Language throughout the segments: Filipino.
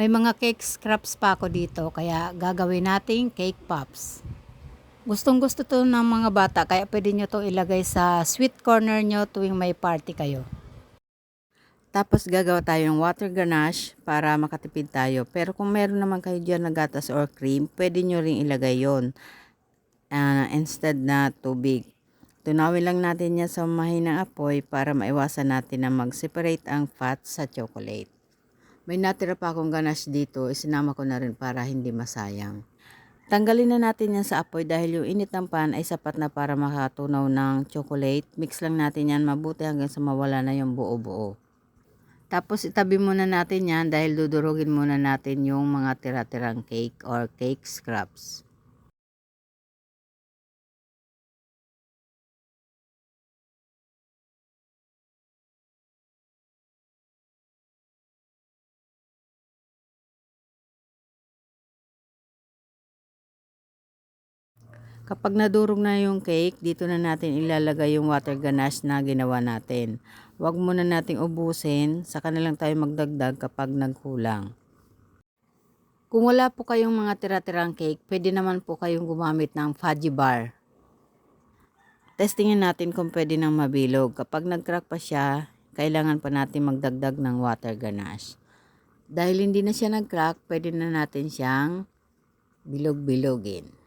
May mga cake scraps pa ako dito, kaya gagawin nating cake pops. Gustong gusto to ng mga bata, kaya pwede nyo to ilagay sa sweet corner nyo tuwing may party kayo. Tapos gagawa tayo ng water ganache para makatipid tayo. Pero kung meron naman kayo dyan na gatas or cream, pwede nyo rin ilagay yon Ah, instead na tubig. Tunawin lang natin yan sa mahinang apoy para maiwasan natin na mag-separate ang fat sa chocolate. May natira pa akong ganache dito, isinama ko na rin para hindi masayang. Tanggalin na natin yan sa apoy dahil yung init ng pan ay sapat na para makatunaw ng chocolate. Mix lang natin yan mabuti hanggang sa mawala na yung buo-buo. Tapos itabi muna natin yan dahil dudurugin muna natin yung mga tira-tirang cake or cake scraps. Kapag nadurog na yung cake, dito na natin ilalagay yung water ganache na ginawa natin. Huwag muna nating ubusin, saka na lang tayo magdagdag kapag nagkulang. Kung wala po kayong mga tira-tirang cake, pwede naman po kayong gumamit ng fudgy bar. Testingin natin kung pwede nang mabilog. Kapag nag-crack pa siya, kailangan pa natin magdagdag ng water ganache. Dahil hindi na siya nag-crack, pwede na natin siyang bilog-bilogin.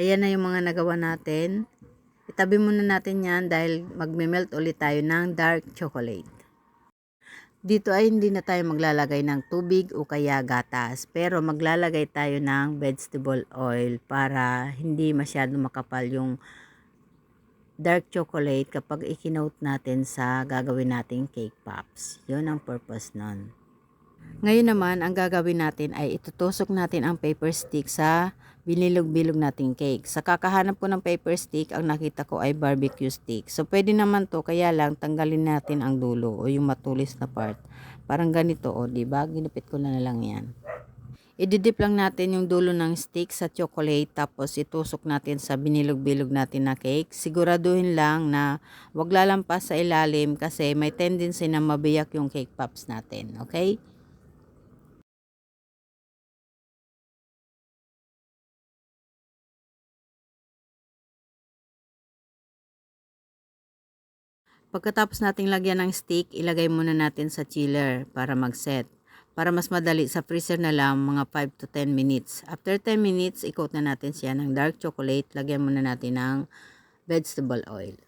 Ayan na yung mga nagawa natin. Itabi muna natin yan dahil magme-melt ulit tayo ng dark chocolate. Dito ay hindi na tayo maglalagay ng tubig o kaya gatas, pero maglalagay tayo ng vegetable oil para hindi masyado makapal yung dark chocolate kapag ikinote natin sa gagawin nating cake pops. Yun ang purpose nun. Ngayon naman, ang gagawin natin ay itutusok natin ang paper stick sa binilog-bilog nating cake. Sa kakahanap ko ng paper stick, ang nakita ko ay barbecue stick. So, pwede naman to, kaya lang tanggalin natin ang dulo o yung matulis na part. Parang ganito, o, di ba? Ginupit ko na lang yan. Ididip lang natin yung dulo ng stick sa chocolate tapos itusok natin sa binilog-bilog natin na cake. Siguraduhin lang na wag lalampas sa ilalim kasi may tendency na mabiyak yung cake pops natin. Okay? Pagkatapos nating lagyan ng stick, ilagay muna natin sa chiller para mag-set. Para mas madali sa freezer na lang mga 5 to 10 minutes. After 10 minutes, i-coat na natin siya ng dark chocolate. Lagyan muna natin ng vegetable oil.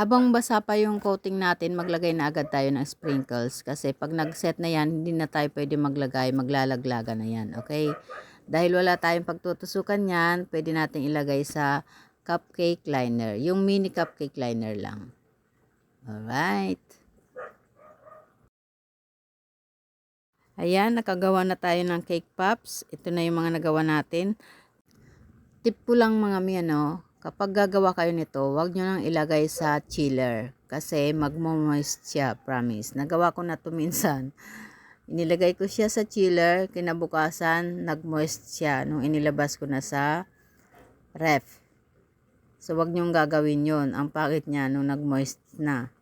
Habang basa pa yung coating natin, maglagay na agad tayo ng sprinkles kasi pag nag-set na yan, hindi na tayo pwede maglagay, maglalaglaga na yan, okay? Dahil wala tayong pagtutusukan yan, pwede natin ilagay sa cupcake liner, yung mini cupcake liner lang. Alright. Ayan, nakagawa na tayo ng cake pops. Ito na yung mga nagawa natin. Tip ko lang mga mi, ano, kapag gagawa kayo nito, huwag nyo nang ilagay sa chiller. Kasi magmo-moist siya, promise. Nagawa ko na to minsan. Inilagay ko siya sa chiller, kinabukasan, nag-moist siya nung inilabas ko na sa ref. So, wag nyong gagawin yon Ang pangit niya nung nag-moist na.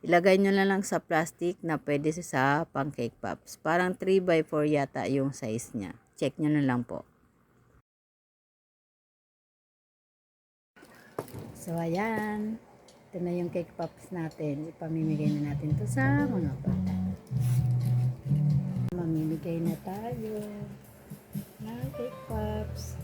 Ilagay nyo na lang sa plastic na pwede sa pancake pops. Parang 3x4 yata yung size niya. Check nyo na lang po. So, ayan. Ito na yung cake pops natin. Ipamimigay na natin to sa mga bata. Mamimigay na tayo ng cake pops.